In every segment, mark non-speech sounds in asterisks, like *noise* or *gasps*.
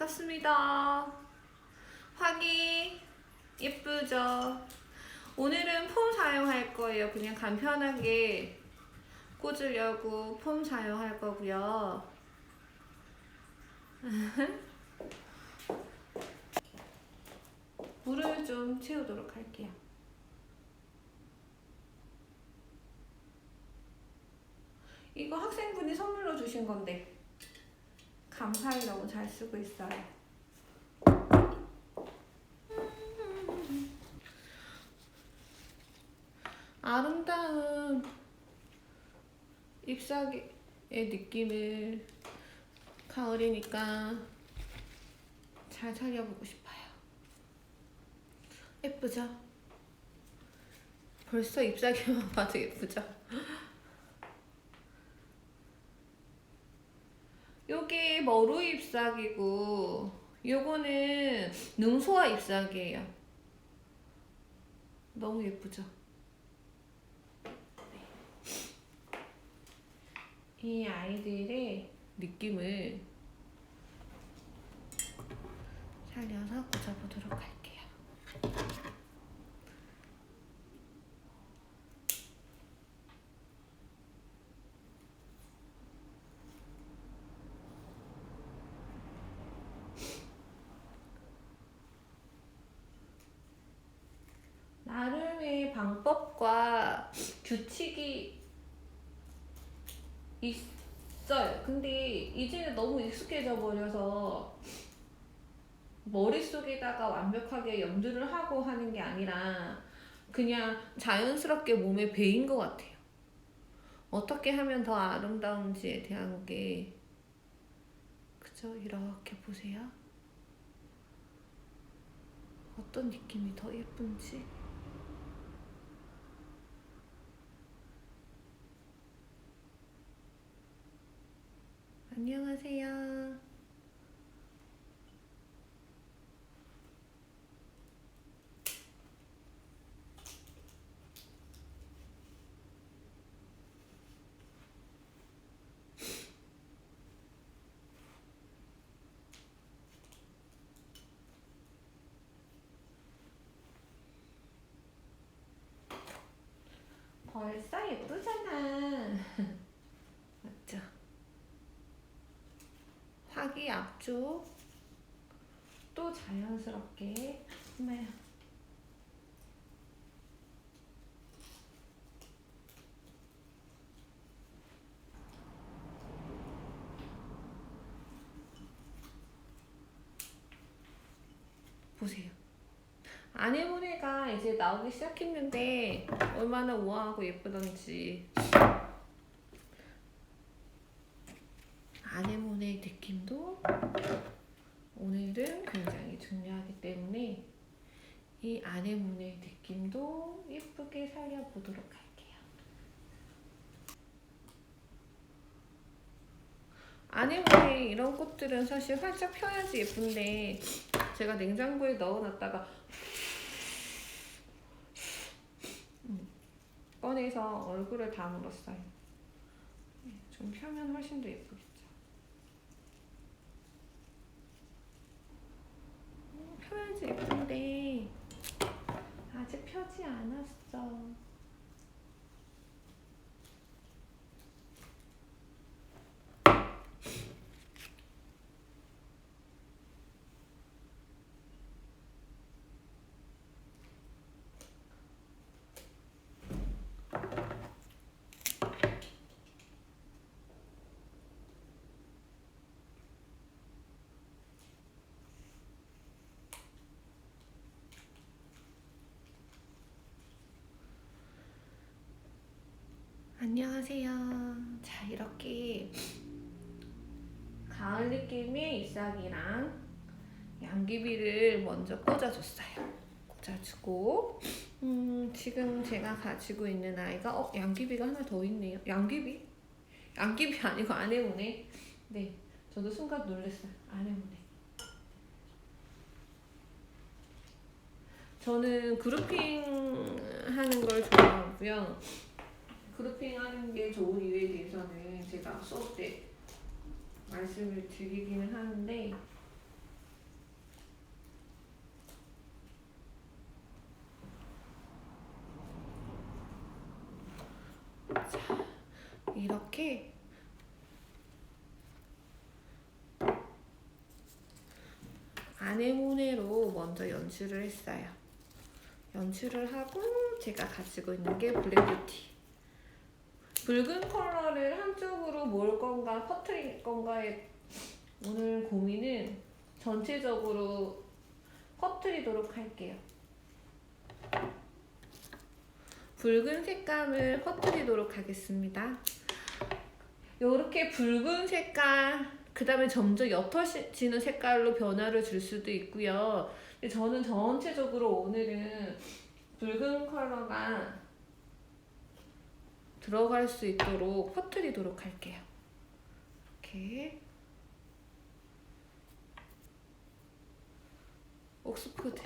반갑습니다. 화기 예쁘죠? 오늘은 폼 사용할 거예요. 그냥 간편하게 꽂으려고 폼 사용할 거고요. *laughs* 물을 좀 채우도록 할게요. 이거 학생분이 선물로 주신 건데 감사히 너무 잘 쓰고 있어요. 아름다운 잎사귀의 느낌을 가을이니까 잘 살려보고 싶어요. 예쁘죠? 벌써 잎사귀만 봐도 예쁘죠? 머루 잎사귀고 요거는 능소화 잎사귀예요. 너무 예쁘죠? 이 아이들의 느낌을 살려서 꽂아보도록 할게요. 나름의 방법과 규칙이 있어요. 근데 이제는 너무 익숙해져 버려서 머릿속에다가 완벽하게 염두를 하고 하는 게 아니라 그냥 자연스럽게 몸에 배인 것 같아요. 어떻게 하면 더 아름다운지에 대한 게 그죠? 이렇게 보세요. 어떤 느낌이 더 예쁜지. 안녕하세요. 벌써 예쁘잖아. *laughs* 맞죠? 화기 앞쪽 또 자연스럽게 엄마야 보세요. 아내모네가 이제 나오기 시작했는데 얼마나 우아하고 예쁘던지 느낌도 오늘은 굉장히 중요하기 때문에 이 아네모네 느낌도 예쁘게 살려보도록 할게요. 아네모네 이런 꽃들은 사실 활짝 펴야지 예쁜데 제가 냉장고에 넣어놨다가 음, 꺼내서 얼굴을 다 물었어요. 네, 좀 펴면 훨씬 더 예쁘겠죠. 음, 펴야지 예쁜데 아직 펴지 않았어. 안녕하세요. 자, 이렇게 가을 느낌의 잎사귀랑 양귀비를 먼저 꽂아줬어요. 꽂아주고, 음, 지금 제가 가지고 있는 아이가, 어, 양귀비가 하나 더 있네요. 양귀비? 양귀비 아니고 아내모네. 네, 저도 순간 놀랐어요. 아내모네. 저는 그룹핑 하는 걸 좋아하고요. 그룹핑 하는 게 좋은 이유에 대해서는 제가 수업 때 말씀을 드리기는 하는데 자, 이렇게 아네모네로 먼저 연출을 했어요. 연출을 하고 제가 가지고 있는 게 블랙뷰티. 붉은 컬러를 한쪽으로 몰 건가 퍼트릴 건가에 오늘 고민은 전체적으로 퍼트리도록 할게요. 붉은 색감을 퍼트리도록 하겠습니다. 이렇게 붉은 색깔, 그 다음에 점점 옅어지는 색깔로 변화를 줄 수도 있고요. 근데 저는 전체적으로 오늘은 붉은 컬러가 들어갈 수 있도록 퍼트리도록 할게요. 이렇게 옥스포드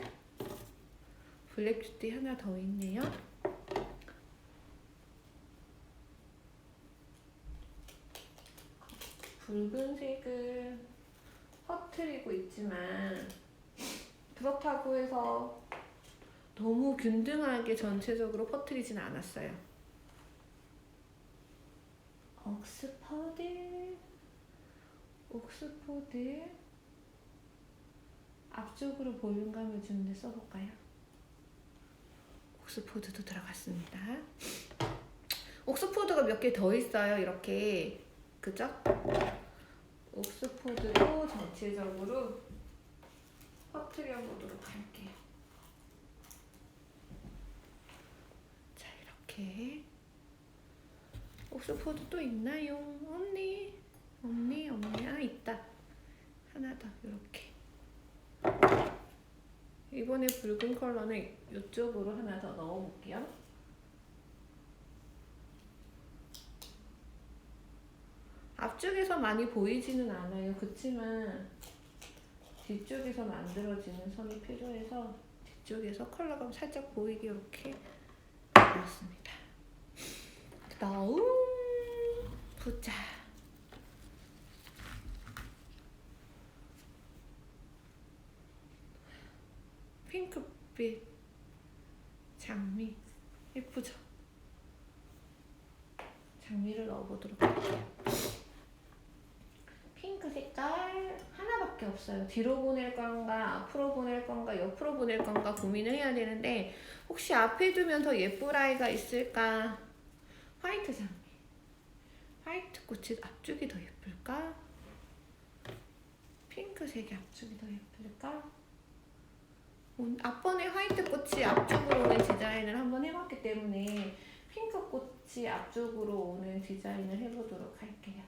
블랙뷰티 하나 더 있네요. 붉은색을 퍼트리고 있지만 그렇다고 해서 너무 균등하게 전체적으로 퍼트리진 않았어요. 옥스퍼드 옥스포드 앞쪽으로 볼륨감을 주는데 써볼까요? 옥스포드도 들어갔습니다. 옥스포드가 몇 개 더 있어요. 이렇게 그죠? 옥스포드도 전체적으로 퍼트려 보도록 할게요. 자 이렇게 옥스포드 또 있나요? 없니? 없니? 없니? 아 있다. 하나 더 이렇게. 이번에 붉은 컬러는 이쪽으로 하나 더 넣어볼게요. 앞쪽에서 많이 보이지는 않아요. 그렇지만 뒤쪽에서 만들어지는 선이 필요해서 뒤쪽에서 컬러가 살짝 보이게 이렇게 그렸습니다. 다음 보자. 핑크빛 장미 예쁘죠? 장미를 넣어보도록 할게요. 핑크 색깔 하나밖에 없어요. 뒤로 보낼 건가, 앞으로 보낼 건가, 옆으로 보낼 건가 고민을 해야 되는데 혹시 앞에 두면 더 예쁠 아이가 있을까? 화이트 장미. 꽃이 앞쪽이 더 예쁠까? 핑크색이 앞쪽이 더 예쁠까? 온- 앞번에 화이트 꽃이 앞쪽으로 오는 디자인을 한번 해봤기 때문에 핑크 꽃이 앞쪽으로 오는 디자인을 해보도록 할게요.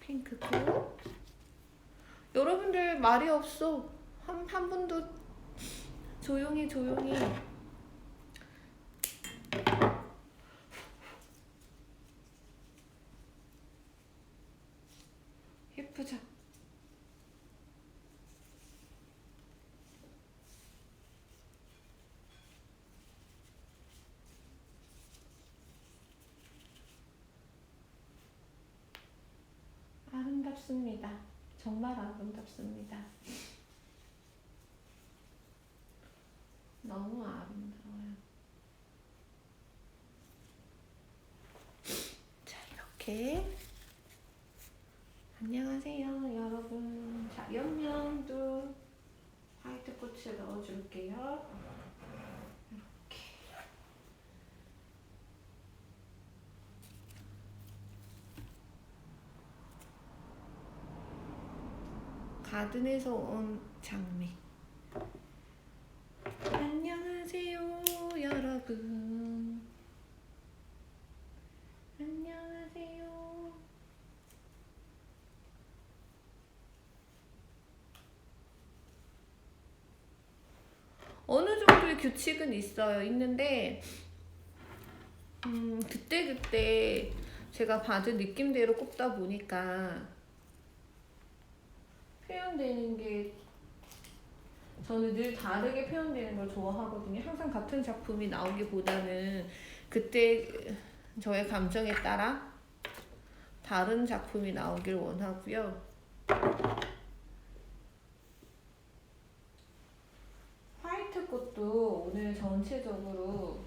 핑크고 여러분들 말이 없어 한, 한 분도 조용히 조용히 예쁘죠? 아름답습니다. 정말 아름답습니다. 너무 아름다워요. 자, 이렇게. 안녕하세요, 여러분. 자, 옆면도 화이트 꽃을 넣어줄게요. 가든에서 온 장미. 안녕하세요, 여러분. 안녕하세요. 어느 정도의 규칙은 있어요. 있는데, 음, 그때그때 제가 받은 느낌대로 꼽다 보니까 표현되는 게 저는 늘 다르게 표현되는 걸 좋아하거든요. 항상 같은 작품이 나오기보다는 그때 저의 감정에 따라 다른 작품이 나오길 원하고요. 화이트 꽃도 오늘 전체적으로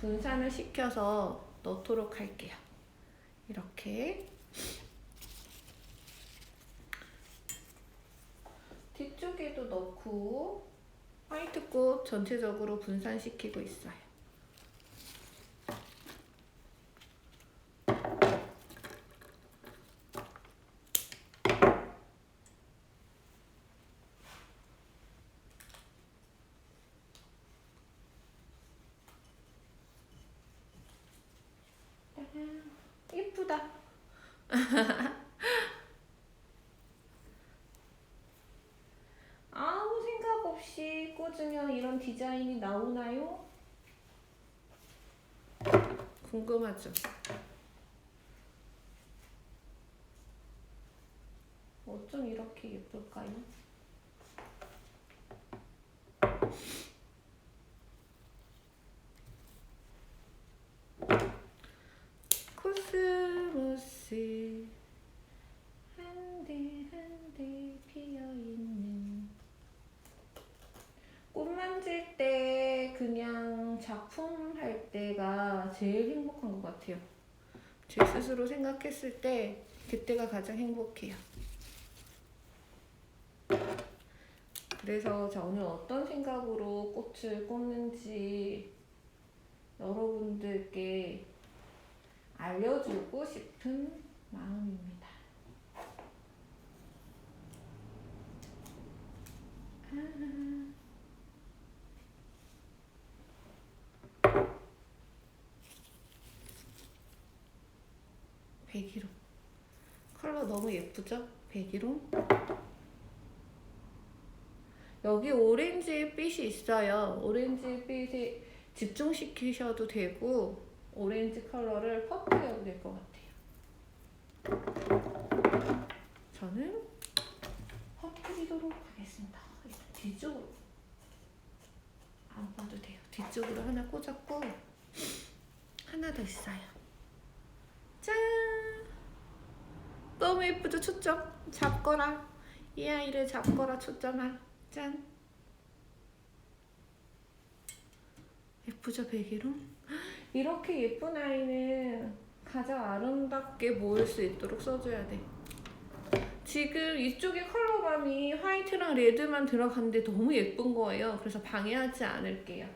분산을 시켜서 넣도록 할게요. 이렇게 뒤쪽에도 넣고 화이트꽃 전체적으로 분산시키고 있어요. 예쁘다. *laughs* 아무 생각 없이 꽂으면 이런 디자인이 나오나요? 궁금하죠? 어쩜 이렇게 예쁠까요? 코스모스 한대 한대 피어있는 꽃 만질 때 그냥 작품 할 때가 제일 행복한 것 같아요. 제 스스로 생각했을 때 그때가 가장 행복해요. 그래서 저는 어떤 생각으로 꽃을 꽂는지 여러분들께 알려주고 싶은 마음입니다. 백일홍 컬러 너무 예쁘죠? 백일홍 여기 오렌지 빛이 있어요. 오렌지 빛에 집중시키셔도 되고 오렌지 컬러를 퍼뜨려도 될 것 같아요. 저는 퍼뜨리도록 하겠습니다. 뒤쪽으로 안 봐도 돼요. 뒤쪽으로 하나 꽂았고 하나 더 있어요. 짠! 너무 예쁘죠? 초점 잡거라. 이 아이를 잡거라 초점아. 짠. 예쁘죠 백일홍? 이렇게 예쁜 아이는 가장 아름답게 보일 수 있도록 써줘야 돼. 지금 이쪽에 컬러감이 화이트랑 레드만 들어갔는데 너무 예쁜 거예요. 그래서 방해하지 않을게요.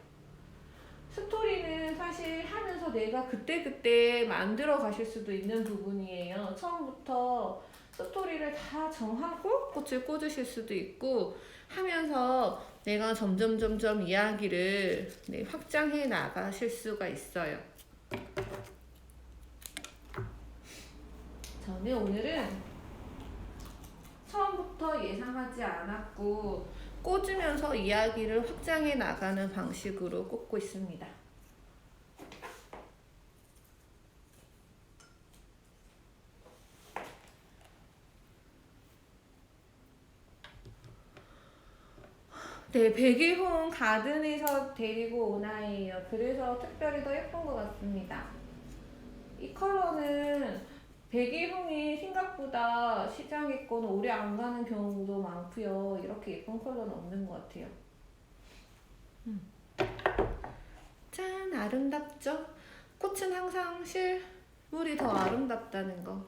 스토리는 사실 하면서 내가 그때그때 만들어 가실 수도 있는 부분이에요. 처음부터 스토리를 다 정하고 꽃을 꽂으실 수도 있고 하면서 내가 점점 점점 이야기를 네, 확장해 나가실 수가 있어요. 저는 오늘은 처음부터 예상하지 않았고 꽂으면서 이야기를 확장해 나가는 방식으로 꽂고 있습니다. 네, 백일홍 가든에서 데리고 온 아이예요. 그래서 특별히 더 예쁜 것 같습니다. 이 컬러는 백일홍이 생각보다 시장에 거는 오래 안 가는 경우도 많고요. 이렇게 예쁜 컬러는 없는 것 같아요. 음. 짠, 아름답죠? 꽃은 항상 실물이 더 아름답다는 거.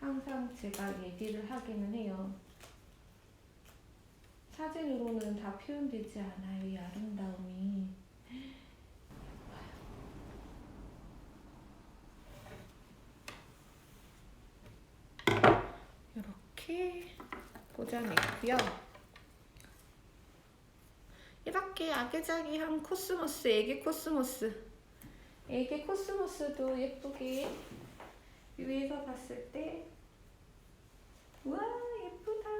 항상 제가 얘기를 하기는 해요. 사진으로는 다 표현되지 않아요, 이 아름다움이. 이렇게 꽂아냈고요. 이렇게 아기자기한 코스모스, 애기 코스모스. 애기 코스모스도 예쁘게 위에서 봤을 때, 와 예쁘다.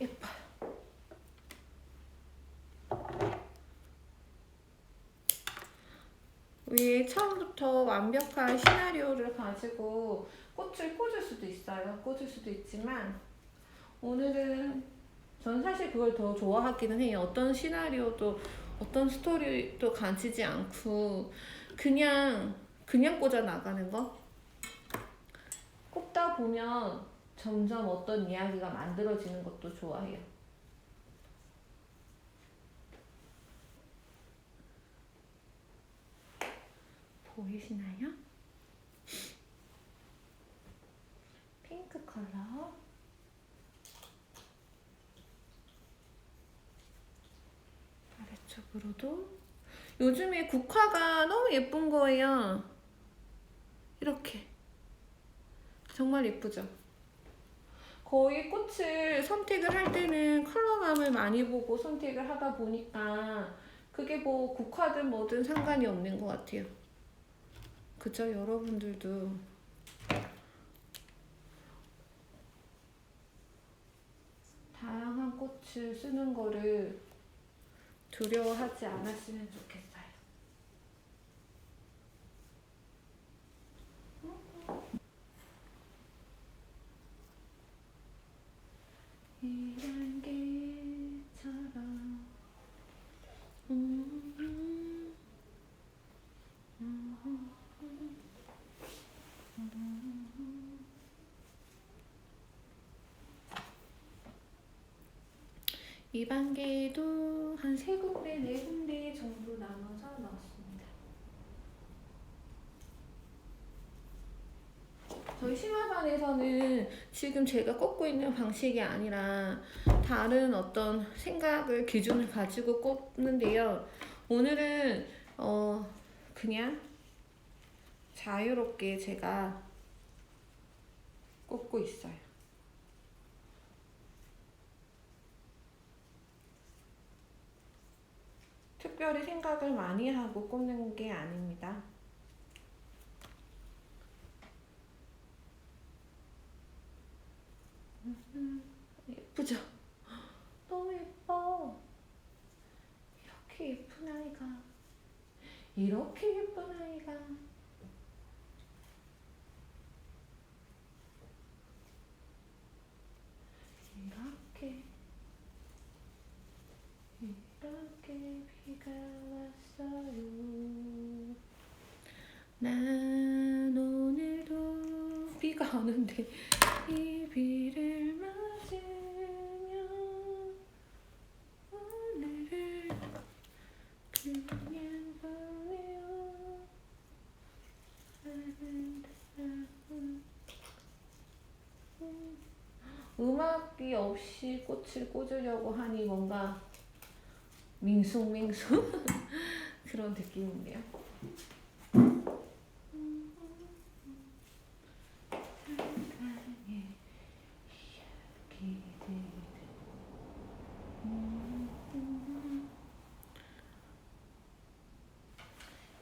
예뻐요. 위에 처음부터 완벽한 시나리오를 가지고 꽃을 꽂을 수도 있어요. 꽂을 수도 있지만 오늘은 전 사실 그걸 더 좋아하기는 해요. 어떤 시나리오도 어떤 스토리도 가지지 않고 그냥 그냥 꽂아 나가는 거. 꽂다 보면 점점 어떤 이야기가 만들어지는 것도 좋아해요. 보이시나요? 핑크 컬러. 아래쪽으로도. 요즘에 국화가 너무 예쁜 거예요. 이렇게. 정말 예쁘죠? 거의 꽃을 선택을 할 때는 컬러감을 많이 보고 선택을 하다 보니까 그게 뭐 국화든 뭐든 상관이 없는 것 같아요. 그죠? 여러분들도 다양한 꽃을 쓰는 거를 두려워하지 않았으면 좋겠어요. 이런 게처럼 음, 음, 음. 이 반개도 한세 군데, 네 군데 정도 나눠서 넣었습니다. 저희 심화반에서는 지금 제가 꽂고 있는 방식이 아니라 다른 어떤 생각을 기준을 가지고 꽂는데요. 오늘은 어 그냥 자유롭게 제가 꽂고 있어요. 특별히 생각을 많이 하고 꽂는 게 아닙니다. 음, 예쁘죠? *gasps* 너무 예뻐. 이렇게 예쁜 아이가, 이렇게 예쁜 아이가. 이렇게 이렇게 비가 왔어요 난 오늘도 비가 오는데 이 비를 맞으며 오늘을 그냥 보내요 음악이 없이 꽃을 꽂으려고 하니 뭔가 밍숭밍숭 *laughs* 그런 느낌인데요.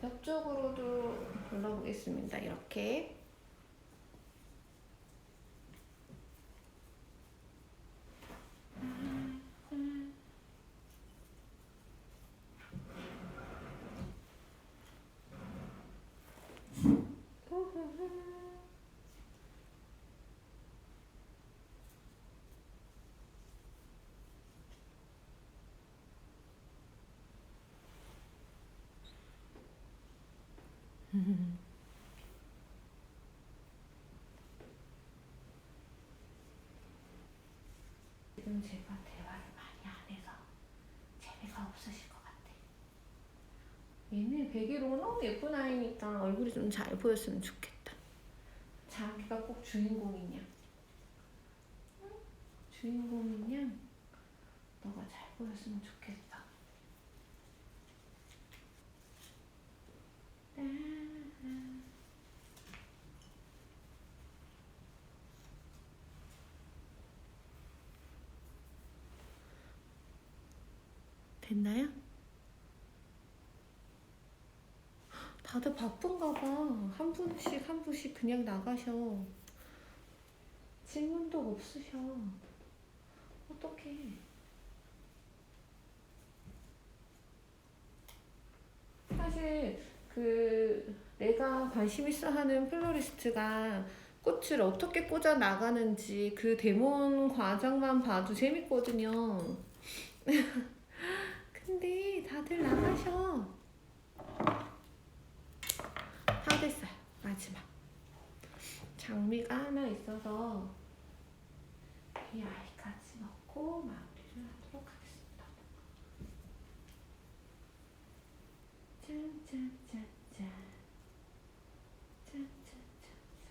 옆쪽으로도 눌러보겠습니다. 이렇게. *laughs* 지금 제가 대화를 많이 안 해서 재미가 없으실 것 같아. 얘는 베개로 너무 예쁜 아이니까 얼굴이 좀 잘 보였으면 좋겠다. 자기가 꼭 주인공이냐? 응? 주인공이냐? 너가 잘 보였으면 좋겠어. 됐나요? 다들 바쁜가 봐. 한 분씩 한 분씩 그냥 나가셔. 질문도 없으셔. 어떡해. 사실 그 내가 관심 있어 하는 플로리스트가 꽃을 어떻게 꽂아 나가는지 그 데몬 과정만 봐도 재밌거든요. *laughs* 다들 나가셔. 다 됐어요. 마지막. 장미가 하나 있어서 이 아이까지 넣고 마무리를 하도록 하겠습니다. 짠짠짠짠. 짠짠짠.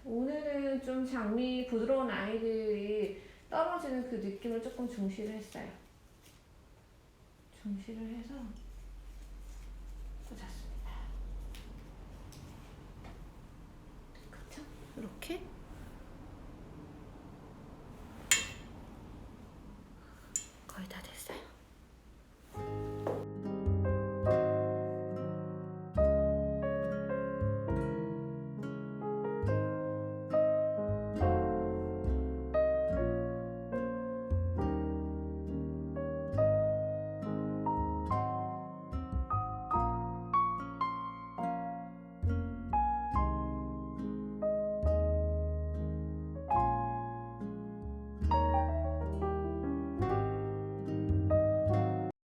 오늘은 좀 장미 부드러운 아이들이 떨어지는 그 느낌을 조금 중시를 했어요. 중시를 해서 꽂았습니다. 그쵸? 이렇게